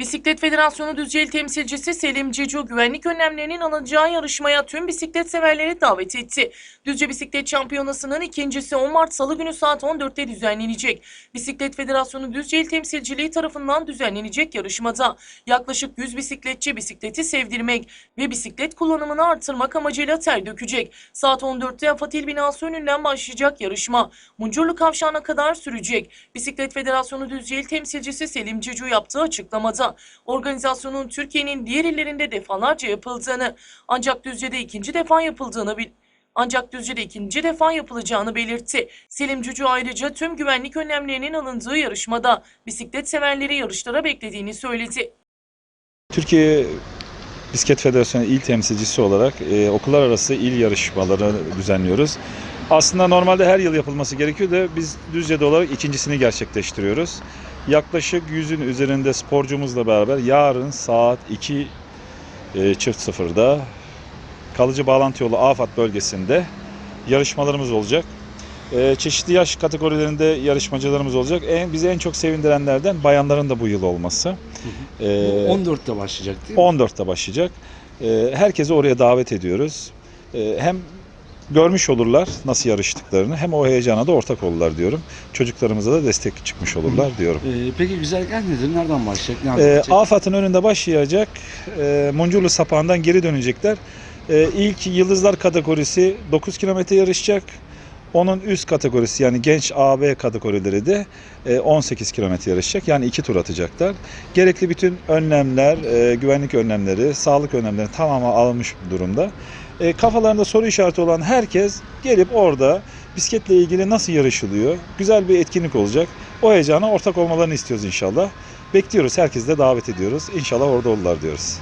Bisiklet Federasyonu Düzce İl Temsilcisi Selim Cicu güvenlik önlemlerinin alınacağı yarışmaya tüm bisiklet severleri davet etti. Düzce Bisiklet Şampiyonası'nın ikincisi 10 Mart Salı günü saat 14'te düzenlenecek. Bisiklet Federasyonu Düzce İl Temsilciliği tarafından düzenlenecek yarışmada yaklaşık 100 bisikletçi bisikleti sevdirmek ve bisiklet kullanımını artırmak amacıyla ter dökecek. Saat 14'te Afatil binası önünden başlayacak yarışma. Muncurlu Kavşağı'na kadar sürecek. Bisiklet Federasyonu Düzce İl Temsilcisi Selim Cicu yaptığı açıklamada organizasyonun Türkiye'nin diğer illerinde defalarca yapıldığını ancak Düzce'de ikinci defa yapıldığını ancak Düzce'de ikinci defa yapılacağını belirtti. Selim Cücü ayrıca tüm güvenlik önlemlerinin alındığı yarışmada bisiklet severleri yarışlara beklediğini söyledi. Türkiye Bisiklet Federasyonu il temsilcisi olarak e, okullar arası il yarışmaları düzenliyoruz. Aslında normalde her yıl yapılması gerekiyor da biz Düzce'de olarak ikincisini gerçekleştiriyoruz. Yaklaşık 100'ün üzerinde sporcumuzla beraber yarın saat 2 e, çift sıfırda kalıcı bağlantı yolu Afat bölgesinde yarışmalarımız olacak. E, çeşitli yaş kategorilerinde yarışmacılarımız olacak. En, bizi en çok sevindirenlerden bayanların da bu yıl olması. E, 14'te başlayacak değil mi? 14'te başlayacak. Ee, Herkesi oraya davet ediyoruz. Ee, Hem görmüş olurlar nasıl yarıştıklarını hem o heyecana da ortak olurlar diyorum. Çocuklarımıza da destek çıkmış olurlar diyorum. Ee, peki güzergah nedir? Nereden başlayacak? Nereden Ee? Afat'ın önünde başlayacak. Ee, Muncurlu sapağından geri dönecekler. Ee, ilk Yıldızlar kategorisi 9 kilometre yarışacak. Onun üst kategorisi yani genç AB kategorileri de e, 18 kilometre yarışacak. Yani iki tur atacaklar. Gerekli bütün önlemler, e, güvenlik önlemleri, sağlık önlemleri tamamen alınmış durumda. E, Kafalarında soru işareti olan herkes gelip orada bisikletle ilgili nasıl yarışılıyor? Güzel bir etkinlik olacak. O heyecana ortak olmalarını istiyoruz inşallah. Bekliyoruz. Herkesi de davet ediyoruz. İnşallah orada olurlar diyoruz.